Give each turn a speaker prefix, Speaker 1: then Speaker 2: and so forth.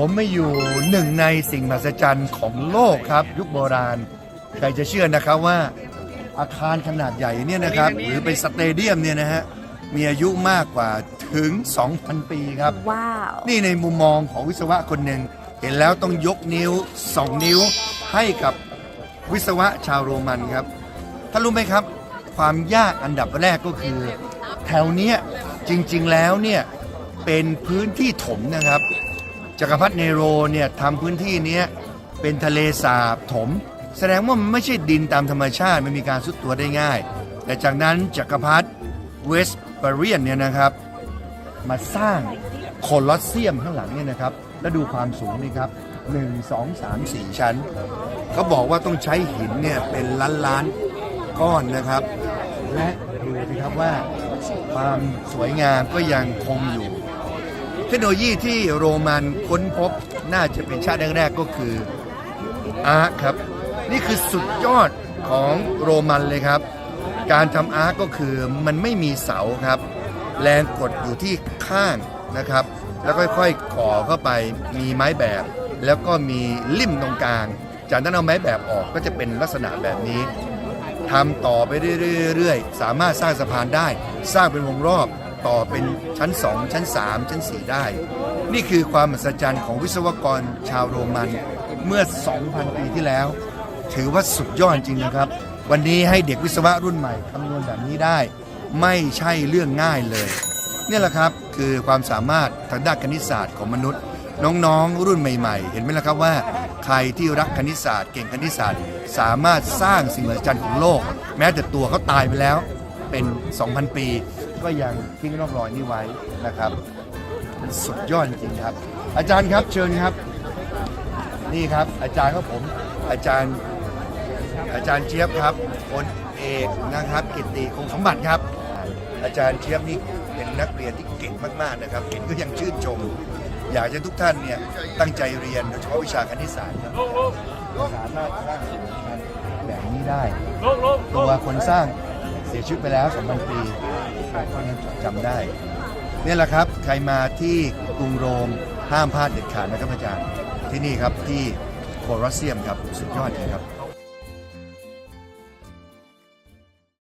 Speaker 1: ผมไม่อยู่หนึ่งในสิ่งมหัศจรรย์ของโลกครับ ยุคโบราณ ใครจะเชื่อนะครับว่าอาคารขนาดใหญ่เนี่ยนะครับหรือเป็นสเตเดียมเนี่ยนะฮะมีอายุมากกว่าถึง 2,000 ปีครับ
Speaker 2: ว้าว
Speaker 1: นี่ในมุมมองของวิศวะคนหนึ่ง เห็นแล้วต้องยกนิ้ว 2 นิ้ว ให้กับวิศวะชาวโรมันครับท่านรู้ไหมครับ ความยากอันดับแรกก็คือ แถวเนี้ยจริงๆแล้วเนี่ยเป็นพื้นที่ถมนะครับ จักรพรรดิเนโรเนี่ยทำพื้นที่นี้เป็นทะเลสาบถม แสดงว่ามันไม่ใช่ดินตามธรรมชาติมันมีการซุดตัวได้ง่าย แต่จากนั้นจักรพรรดิเวสเปเรียนเนี่ยนะครับ มาสร้างโคลอสเซียมข้างหลังเนี่ยนะครับ แล้วดูความสูงนี่ครับ1 2 3 4 ชั้น เขาบอกว่าต้องใช้หินเนี่ยเป็นล้านล้านก้อนนะครับ และดูสิครับว่าความสวยงามก็ยังคงอยู่ เทคโนโลยีที่โรมันค้นพบน่าจะเป็นชาติแรกๆก็คืออาร์คครับ นี่คือสุดยอดของโรมันเลยครับ การทำอาร์คก็คือมันไม่มีเสาครับ แรงกดอยู่ที่ข้างนะครับ แล้วค่อยๆก่อเข้าไปมีไม้แบบ แล้วก็มีลิ่มตรงกลาง จากนั้นเอาไม้แบบออกก็จะเป็นลักษณะแบบนี้ทำต่อไปเรื่อยๆสามารถสร้างสะพานได้ สร้างเป็นวงรอบ ต่อเป็นชั้น 2 ชั้น 3 ชั้น 4 ได้ นี่คือความมหัศจรรย์ของวิศวกรชาวโรมันเมื่อ 2,000 ปีที่แล้ว ถือว่าสุดยอดจริงนะครับ วันนี้ให้เด็กวิศวะรุ่นใหม่คำนวณแบบนี้ได้ ไม่ใช่เรื่องง่ายเลยนี่แหละครับคือความสามารถทางด้านคณิตศาสตร์ของมนุษย์ น้องๆ รุ่นใหม่ ๆ เห็นไหมล่ะครับว่า ใครที่รักคณิตศาสตร์ เก่งคณิตศาสตร์ สามารถสร้างสิ่งมหัศจรรย์ของโลก แม้แต่ตัวเขาตายไปแล้วเป็น 2,000 ปี ก็ยังทิ้งร่องรอยนี้ไว้นะครับมันสุดยอดจริงครับ อาจารย์ครับเชิญครับ นี่ครับอาจารย์ของผมอาจารย์อาจารย์เจี๊ยบครับพลเอกนะครับ กิตติคงสมบัติครับ อาจารย์เจี๊ยบนี่เป็นนักเรียนที่เก่งมากๆนะครับเห็นก็ยังชื่นชม อยากจะทุกท่านเนี่ยตั้งใจเรียนโดยเฉพาะวิชาคณิตศาสตร์ครับสามารถสร้างแบบนี้ได้ ตัวคนสร้างเสียชีวิตไปแล้ว2,000ปีแต่ก็ยัง จำได้นี่แหละครับใครมาที่กรุงโรมห้ามพลาดเด็ดขาดนะครับอาจารย์ที่นี่ครับที่โคลอสเซียมครับสุดยอดเลยครับ